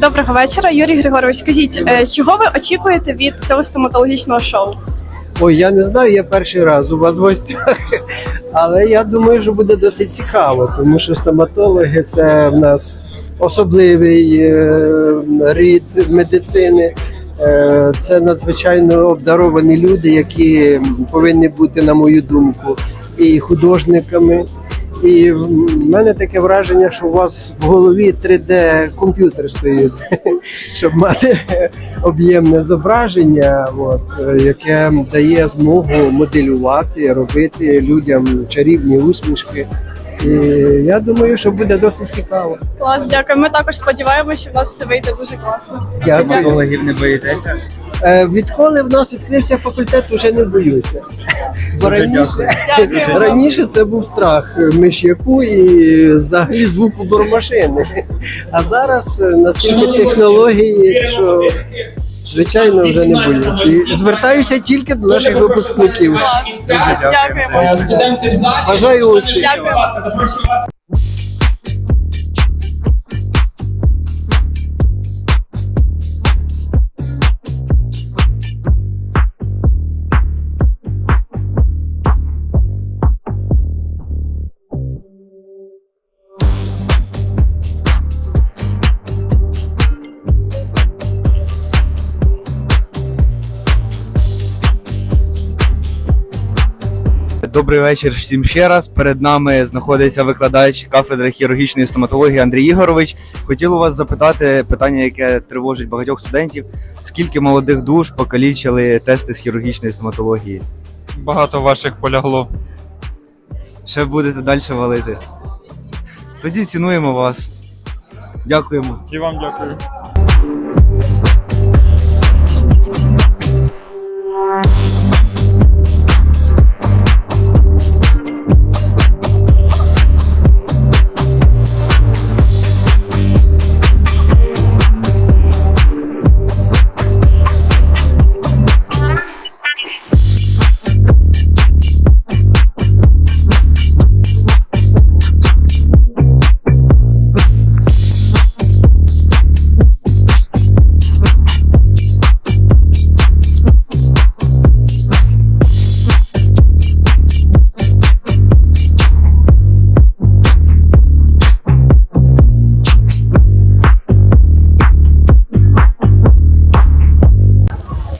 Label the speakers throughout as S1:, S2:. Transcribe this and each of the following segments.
S1: Доброго вечора, Юрій Григорович. Скажіть, е, чого ви очікуєте від цього стоматологічного шоу?
S2: Ой, я не знаю, я перший раз у вас в гостях, але я думаю, що буде досить цікаво, тому що стоматологи це в нас особливий е, рід медицини. Е, Це надзвичайно обдаровані люди, які повинні бути, на мою думку, і художниками. І в мене таке враження, що у вас в голові 3D комп'ютер стоїть, щоб мати об'ємне зображення, от, яке дає змогу моделювати, робити людям чарівні усмішки. І я думаю, що буде досить цікаво.
S1: Клас, дякую. Ми також сподіваємося, що в нас все вийде дуже класно.
S2: Дякую.
S3: Стоматологів не боїтеся?
S2: Е, Відколи в нас відкрився факультет, уже не боюся. Бо раніше,
S1: Дякую.
S2: раніше це був страх миш'яку і взагалі звуку бормашини. А зараз е, настільки технології, що звичайно вже не боюсь. І звертаюся тільки до наших випускників.
S1: Дякуємо.
S2: Бажаю успіхів.
S3: Добрий вечір всім ще раз. Перед нами знаходиться викладач кафедри хірургічної стоматології Андрій Ігорович. Хотів у вас запитати питання, яке тривожить багатьох студентів: скільки молодих душ покалічили тести з хірургічної стоматології?
S4: Багато ваших полягло.
S3: Ще будете далі валити? Тоді цінуємо вас. Дякуємо.
S4: І вам дякую.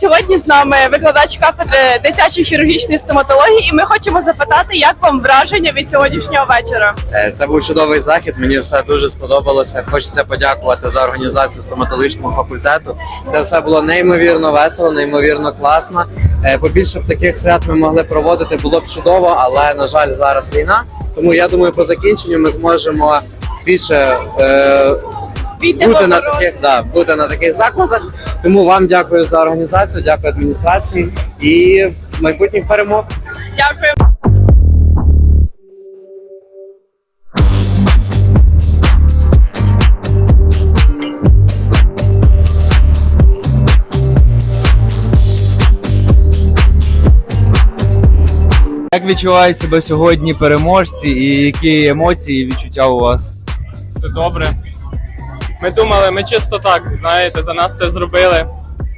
S1: Сьогодні з нами викладач кафедри дитячої хірургічної стоматології, і ми хочемо запитати, як вам враження від сьогоднішнього вечора.
S5: Е, Це був чудовий захід. Мені все дуже сподобалося. Хочеться подякувати за організацію стоматологічного факультету. Це все було неймовірно весело, неймовірно класно. Е, Побільше б таких свят ми могли проводити, було б чудово, але на жаль, зараз війна. Тому я думаю, по закінченню ми зможемо більше е, бути на таких, да, бути на таких закладах. Тому вам дякую за організацію, дякую адміністрації і майбутніх перемог.
S1: Дякую.
S3: Як відчувають себе сьогодні переможці і які емоції і відчуття у вас?
S4: Все добре. Ми думали, ми чисто так, знаєте, за нас все зробили.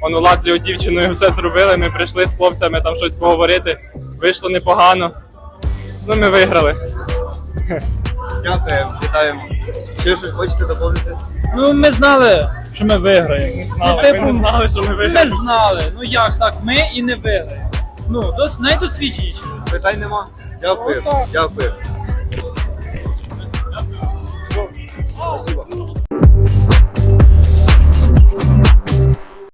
S4: Он Влад з його дівчиною все зробили. Ми прийшли з хлопцями там щось поговорити. Вийшло непогано. Ну, ми виграли.
S3: Дякую, вітаємо. Ще щось хочете доповнити?
S6: Ну, ми знали, що ми виграємо.
S4: Знали,
S6: ну,
S4: ми
S6: типу,
S4: не знали, що ми
S6: ми знали. Ну як так, ми і не виграємо. Ну, дос, найдосвідченіші.
S3: Питань нема. Дякую.
S6: Отак.
S3: Дякую.